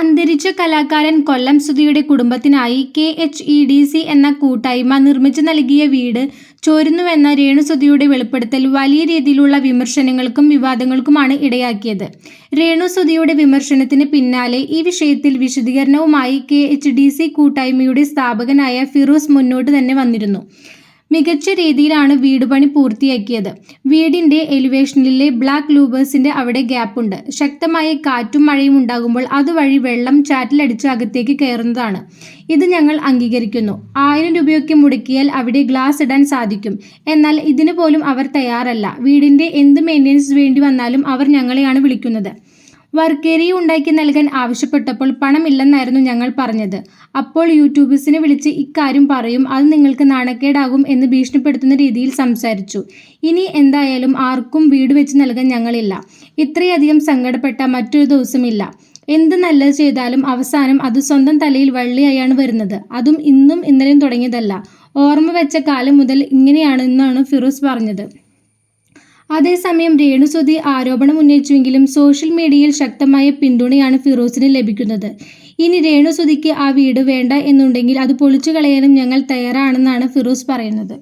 അന്തരിച്ച കലാകാരൻ കൊല്ലം സുധിയുടെ കുടുംബത്തിനായി K H E D C എന്ന കൂട്ടായ്മ നിർമ്മിച്ചു നൽകിയ വീട് ചോരുന്നുവെന്ന രേണുസുധിയുടെ വെളിപ്പെടുത്തൽ വലിയ രീതിയിലുള്ള വിമർശനങ്ങൾക്കും വിവാദങ്ങൾക്കുമാണ് ഇടയാക്കിയത്. രേണുസുധിയുടെ വിമർശനത്തിന് പിന്നാലെ ഈ വിഷയത്തിൽ വിശദീകരണവുമായി കെ എച്ച് ഡി സി കൂട്ടായ്മയുടെ സ്ഥാപകനായ ഫിറോസ് മുന്നോട്ട് തന്നെ വന്നിരുന്നു. മികച്ച രീതിയിലാണ് വീട് പണി പൂർത്തിയാക്കിയത്. വീടിന്റെ എലിവേഷനിലെ ബ്ലാക്ക് ലൂബേഴ്സിന്റെ അവിടെ ഗ്യാപ്പുണ്ട് ശക്തമായ കാറ്റും മഴയും ഉണ്ടാകുമ്പോൾ അതുവഴി വെള്ളം ചാറ്റിലടിച്ച് അകത്തേക്ക് കയറുന്നതാണ്. ഇത് ഞങ്ങൾ അംഗീകരിക്കുന്നു. ആയിരം രൂപയൊക്കെ മുടക്കിയാൽ അവിടെ ഗ്ലാസ് ഇടാൻ സാധിക്കും. എന്നാൽ ഇതിനു പോലും അവർ തയ്യാറല്ല. വീടിന്റെ എന്ത് മെയിന്റെനൻസ് വേണ്ടി വന്നാലും അവർ ഞങ്ങളെയാണ് വിളിക്കുന്നത്. വർക്കേരിയ ഉണ്ടാക്കി നൽകാൻ ആവശ്യപ്പെട്ടപ്പോൾ പണമില്ലെന്നായിരുന്നു ഞങ്ങൾ പറഞ്ഞത്. അപ്പോൾ യൂട്യൂബേഴ്സിനെ വിളിച്ച് ഇക്കാര്യം പറയും അത് നിങ്ങൾക്ക് നാണക്കേടാകും എന്ന് ഭീഷണിപ്പെടുത്തുന്ന രീതിയിൽ സംസാരിച്ചു. ഇനി എന്തായാലും ആർക്കും വീട് വെച്ച് നൽകാൻ ഞങ്ങളില്ല. ഇത്രയധികം സങ്കടപ്പെട്ട മറ്റൊരു ദിവസമില്ല. എന്ത് നല്ലത് ചെയ്താലും അവസാനം അത് സ്വന്തം തലയിൽ വള്ളിയായാണ് വരുന്നത്. അതും ഇന്നും ഇന്നലെയും തുടങ്ങിയതല്ല. ഓർമ്മ വെച്ച കാലം മുതൽ ഇങ്ങനെയാണ് എന്നാണ് ഫിറോസ് പറഞ്ഞത്. അതേസമയം രേണുസുതി ആരോപണം ഉന്നയിച്ചുവെങ്കിലും സോഷ്യൽ മീഡിയയിൽ ശക്തമായ പിന്തുണയാണ് ഫിറോസിന് ലഭിക്കുന്നത്. ഇനി രേണുസുതിക്ക് ആ വീട് വേണ്ട എന്നുണ്ടെങ്കിൽ അത് പൊളിച്ചു കളയാനും ഞങ്ങൾ തയ്യാറാണെന്നാണ് ഫിറോസ് പറയുന്നത്.